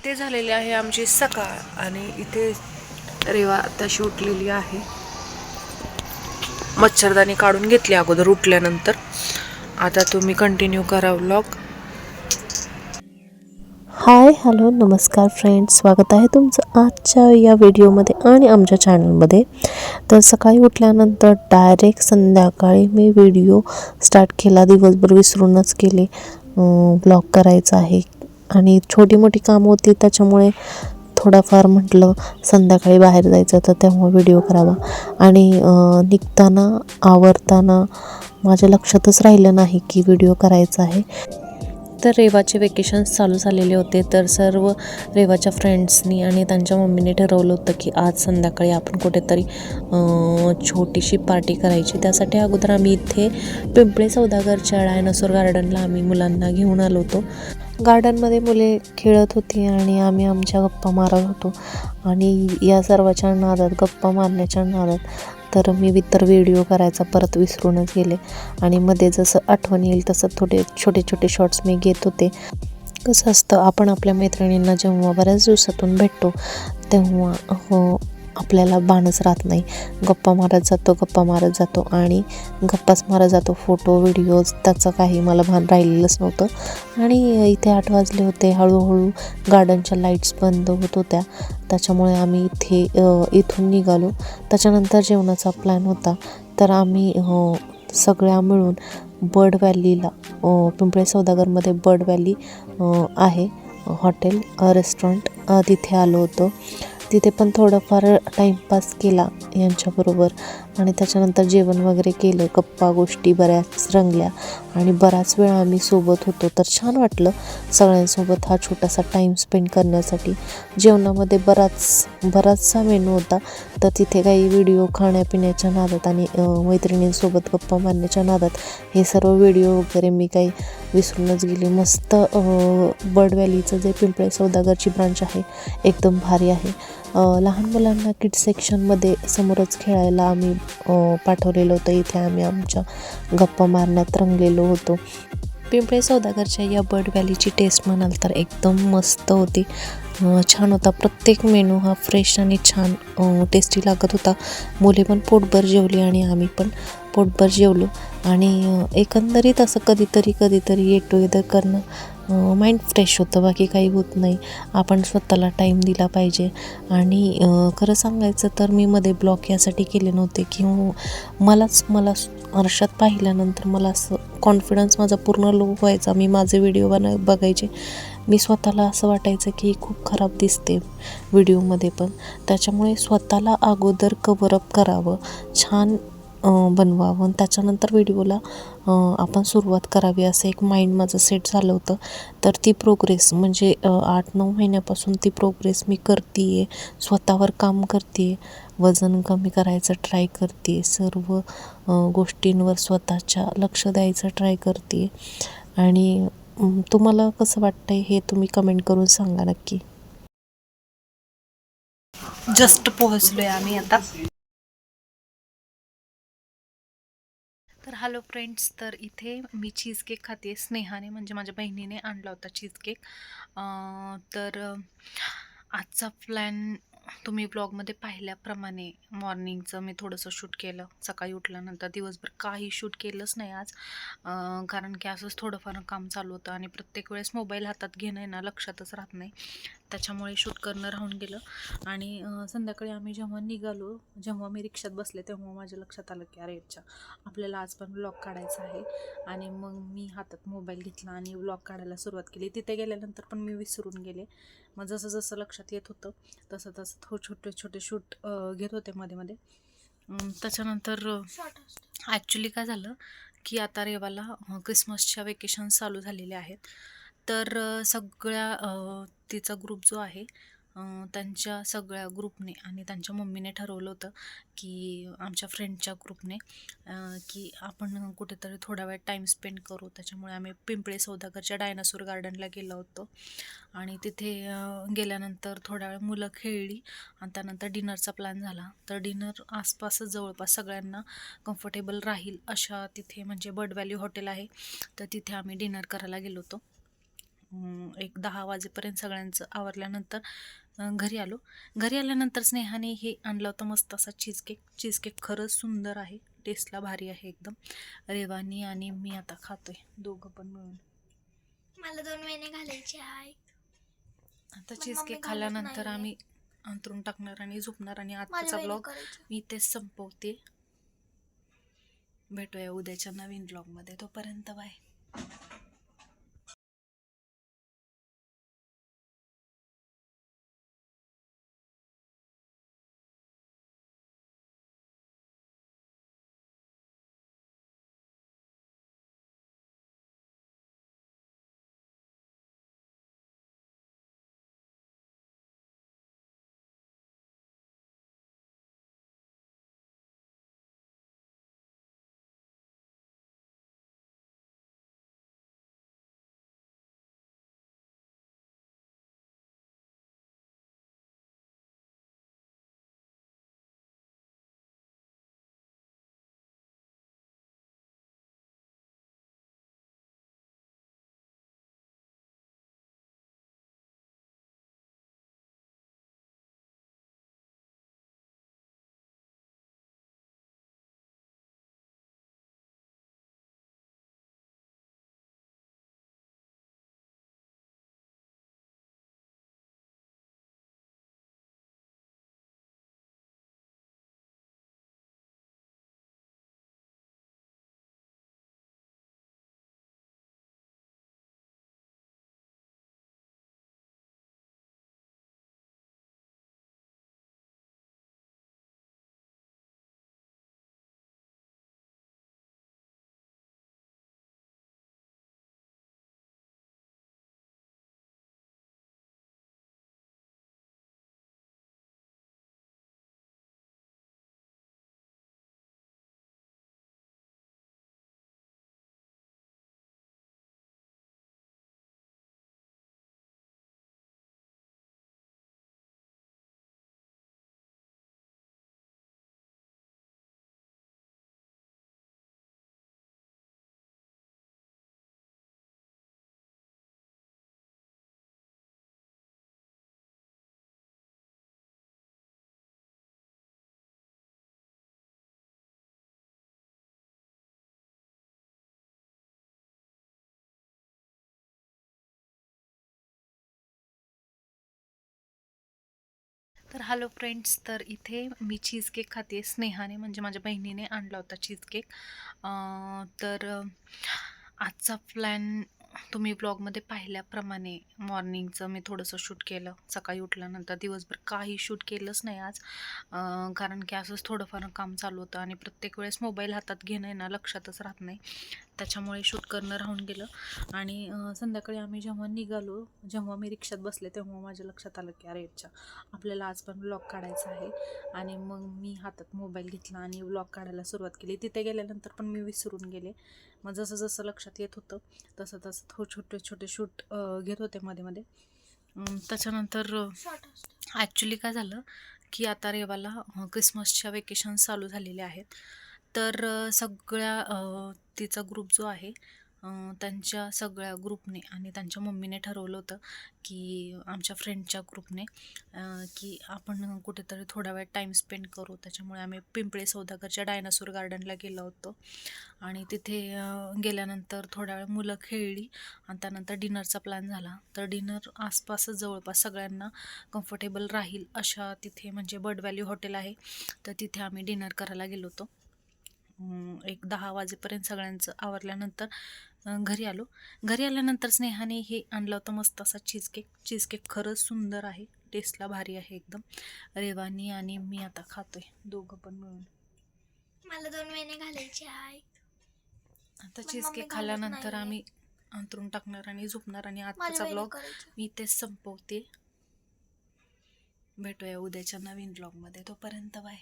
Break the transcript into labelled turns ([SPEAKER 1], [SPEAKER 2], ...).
[SPEAKER 1] इथे झालेली आहे आमची सकाळ आणि इथे रेवा तशी उठलेली आहे. मच्छरदाणी काढून घेतली अगोदर उठल्यानंतर. आता तुम्ही कंटिन्यू करा व्लॉग
[SPEAKER 2] हाय हॅलो नमस्कार फ्रेंड्स स्वागत आहे तुमचं आजच्या या व्हिडिओमध्ये आणि आमच्या चॅनलमध्ये तर सकाळी उठल्यानंतर डायरेक्ट संध्याकाळी मी व्हिडिओ स्टार्ट केला. दिवसभर विसरूनच केले ब्लॉग करायचा आहे. आणि छोटी मोठी कामं होती त्याच्यामुळे थोडाफार म्हटलं संध्याकाळी बाहेर जायचं तर तेव्हा व्हिडिओ करावा. आणि निघताना आवरताना माझ्या लक्षातच राहिलं नाही की व्हिडिओ करायचा आहे. तर रेवाचे वेकेशन्स चालू झालेले होते तर सर्व रेवाच्या फ्रेंड्सनी आणि त्यांच्या मम्मीने ठरवलं होतं की आज संध्याकाळी आपण कुठेतरी छोटीशी पार्टी करायची. त्यासाठी अगोदर आम्ही इथे पिंपळे सौदागरच्या डायनासोर गार्डनला आम्ही मुलांना घेऊन आलो होतो. गार्डनमध्ये मुले खेळत होती आणि आम्ही आमच्या गप्पा मारत होतो. आणि या सर्वाच्या नादात गप्पा मारण्याच्या नादात तर मी इतर व्हिडिओ करायचा परत विसरूनच गेले. आणि मध्ये जसं आठवण येईल तसं थोडे छोटे छोटे शॉर्ट्स मी घेत होते. कसं असतं आपण आपल्या मैत्रिणींना जेव्हा बऱ्याच दिवसातून भेटतो तेव्हा हो आपल्याला बाणच राहत नाही. गप्पा मारत जातो गप्पा मारत जातो आणि गप्पाच मारत जातो. फोटो व्हिडिओज त्याचं काही मला भान राहिलेलंच नव्हतं. आणि इथे आठ वाजले होते. हळूहळू गार्डनच्या लाईट्स बंद होत होत्या. त्याच्यामुळे आम्ही इथे इथून निघालो. त्याच्यानंतर जेवणाचा प्लॅन होता. तर आम्ही सगळ्या मिळून बर्ड व्हॅलीला पिंपळे सौदागरमध्ये बर्ड व्हॅली आहे. हॉटेल रेस्टॉरंट तिथे आलो होतो. तिथे पण थोडंफार टाईमपास केला यांच्याबरोबर. आणि त्याच्यानंतर जेवण वगैरे केलं गप्पा गोष्टी बऱ्याच रंगल्या. आणि बराच वेळ आम्ही सोबत होतो. तर छान वाटलं सगळ्यांसोबत हा छोटासा टाईम स्पेंड करण्यासाठी. जेवणामध्ये बराच बराचसा मेनू होता. तर तिथे काही व्हिडिओ खाण्यापिण्याच्या नादात आणि मैत्रिणींसोबत गप्पा मारण्याच्या नादात हे सर्व व्हिडिओ वगैरे मी काही विसरूनच गेले. मस्त बर्ड व्हॅलीचं जे पिंपळे सौदागरची ब्रांच आहे एकदम भारी आहे. लहान मुलांना किड्स सेक्शनमध्ये समोरच खेळायला आम्ही पाठवलेलं होतं. इथे आम्ही आमच्या गप्पा मारण्यात रंगलेलो होतो. पिंपळे सौदागरच्या या बर्ड व्हॅलीची टेस्ट म्हणाल तर एकदम मस्त होती. छान होता. प्रत्येक मेनू हा फ्रेश आणि छान टेस्टी लागत होता. मुले पण पोटभर जेवली आणि आम्ही पण पोटभर जेवलो. आणि एकंदरीत असं कधीतरी कधीतरी गेट टुगेदर करणं माइंड फ्रेश होतं बाकी काही होत नाही. आपण स्वतःला टाईम दिला पाहिजे. आणि खरं सांगायचं तर मी मध्ये ब्लॉक यासाठी केले नव्हते. की मलाच मला आरशात पाहिल्यानंतर मला असं कॉन्फिडन्स माझा पूर्ण लो व्हायचा. मी माझे व्हिडिओ बना बघायचे. मी स्वतःला असं वाटायचं की खूप खराब दिसते व्हिडिओमध्ये पण. त्याच्यामुळे स्वतःला अगोदर कवरअप करावं. छान बनवावं. आणि त्याच्यानंतर व्हिडिओला आपण सुरुवात करावी असं एक माइंड माझं सेट झालं होतं. तर ती प्रोग्रेस म्हणजे आठ नऊ महिन्यापासून ती प्रोग्रेस मी करते आहे स्वतःवर काम करते वजन कमी करायचं ट्राय करते सर्व गोष्टींवर स्वतःच्या लक्ष द्यायचं ट्राय करते आणि तुम्हाला कसं वाटतंय हे तुम्ही कमेंट करून सांगा नक्की.
[SPEAKER 1] जस्ट पोहोचलोय आम्ही आता. तर हॅलो फ्रेंड्स तर इथे मी चीज केक खाते. स्नेहाने म्हणजे माझ्या बहिणीने आणला होता चीज केक तर आजचा प्लॅन तुम्ही ब्लॉगमध्ये पाहिल्याप्रमाणे मॉर्निंगचं मी थोडंसं शूट केलं. सकाळी उठल्यानंतर दिवसभर काही शूट केलंच नाही आज. कारण की असंच थोडंफार काम चालू होतं आणि प्रत्येक वेळेस मोबाईल हातात घेणं ना लक्षातच राहत नाही. त्याच्यामुळे शूट करणं राहून गेलं. आणि संध्याकाळी आम्ही जेव्हा निघालो जेव्हा मी रिक्षात बसले तेव्हा माझ्या लक्षात आलं की अरे अच्छा आपल्याला आज पण ब्लॉग काढायचा आहे. आणि मग मी हातात मोबाईल घेतला आणि ब्लॉग काढायला सुरुवात केली. तिथे गेल्यानंतर पण मी विसरून गेले. मग जसं जसं लक्षात येत होतं तसं तसं थो छोटे छोटे शूट घेत होते मध्ये मध्ये त्याच्यानंतर ॲक्च्युली काय झालं की आता रेवाला क्रिसमसच्या वेकेशन चालू झालेले आहेत. तर सगळ्या तिचा ग्रुप जो आहे त्यांच्या सगळ्या ग्रुपने आणि त्यांच्या मम्मीने ठरवलं होतं की आमच्या फ्रेंडच्या ग्रुपने की आपण कुठेतरी थोडा वेळ टाईम स्पेंड करू. त्याच्यामुळे आम्ही पिंपळे सौदागरच्या डायनासोर गार्डनला गेलो होतो. आणि तिथे गेल्यानंतर थोडा वेळ मुलं खेळली आणि त्यानंतर डिनरचा प्लॅन झाला. तर डिनर आसपासच जवळपास सगळ्यांना कम्फर्टेबल राहील अशा तिथे म्हणजे बर्ड व्हॅली हॉटेल आहे. तर तिथे आम्ही डिनर करायला गेलो होतो. एक दहा वाजेपर्यंत सगळ्यांचं आवरल्यानंतर घरी आलो. घरी आल्यानंतर स्नेहाने हे आणलं होतं मस्त असा चीज केक चीज केक खरंच सुंदर आहे. टेस्टला भारी आहे एकदम. रेवानी आणि मी आता खातोय. दोघं पण मिळून.
[SPEAKER 3] मला दोन महिने घालायचे आहे
[SPEAKER 1] आता
[SPEAKER 3] पण
[SPEAKER 1] चीज
[SPEAKER 3] मम्मी
[SPEAKER 1] केक
[SPEAKER 3] घालत
[SPEAKER 1] खाल्ल्यानंतर. आम्ही अंतरून टाकणार आणि झोपणार आणि आजचा ब्लॉग मी इथेच संपवते. भेटूया उद्याच्या नवीन ब्लॉगमध्ये तोपर्यंत बाय तर हॅलो फ्रेंड्स तर इथे मी चीज केक खाते. स्नेहाने म्हणजे माझ्या बहिणीने आणला होता चीज केक तर आजचा प्लॅन तुम्ही ब्लॉगमध्ये पाहिल्याप्रमाणे मॉर्निंगचं मी थोडंसं शूट केलं. सकाळी उठल्यानंतर दिवसभर काही शूट केलंच नाही आज. कारण की असंच थोडंफार काम चालू होतं आणि प्रत्येक वेळेस मोबाईल हातात घेणं येणं ना लक्षातच राहत नाही. त्याच्यामुळे शूट करणं राहून गेलं. आणि संध्याकाळी आम्ही जेव्हा निघालो जेव्हा मी रिक्षात बसले तेव्हा माझ्या लक्षात आलं की अरे अच्छा आपल्याला आज पण ब्लॉग काढायचा आहे. आणि मग मी हातात मोबाईल घेतला आणि ब्लॉग काढायला सुरुवात केली. तिथे गेल्यानंतर पण मी विसरून गेले. मग जसं जसं लक्षात येत होतं तसं तसं थो छोटे छोटे शूट घेत होते मध्ये मध्ये त्याच्यानंतर ॲक्च्युली काय झालं की आता रेवाला क्रिसमसच्या वेकेशन चालू झालेले आहेत. तर सगळ्या तिचा ग्रुप जो आहे त्यांच्या सगळ्या ग्रुपने आणि त्यांच्या मम्मीने ठरवलं होतं की आमच्या फ्रेंडच्या ग्रुपने की आपण कुठेतरी थोडा वेळ टाईम स्पेंड करू. त्याच्यामुळे आम्ही पिंपळे सौदागरच्या डायनासोर गार्डनला गेलो होतो. आणि तिथे गेल्यानंतर थोडा वेळ मुलं खेळली आणि त्यानंतर डिनरचा प्लॅन झाला. तर डिनर आसपासच जवळपास सगळ्यांना कम्फर्टेबल राहील अशा तिथे म्हणजे बर्ड व्हॅली हॉटेल आहे. तर तिथे आम्ही डिनर करायला गेलो होतो. एक दहा वाजेपर्यंत सगळ्यांचं आवरल्यानंतर घरी आलो. घरी आल्यानंतर स्नेहाने हे आणलं होतं मस्त असा चीज केक चीज केक खरंच सुंदर आहे. टेस्टला भारी आहे एकदम. रेवानी आणि मी आता खातोय. दोघं पण मिळून.
[SPEAKER 3] मला दोन महिने घालायचे आहे
[SPEAKER 1] आता चीज केक खाल्ल्यानंतर. आम्ही अंतरून टाकणार आणि झोपणार आणि आजचा ब्लॉग मी इथेच संपवते. भेटूया उद्याच्या नवीन ब्लॉगमध्ये तोपर्यंत बाय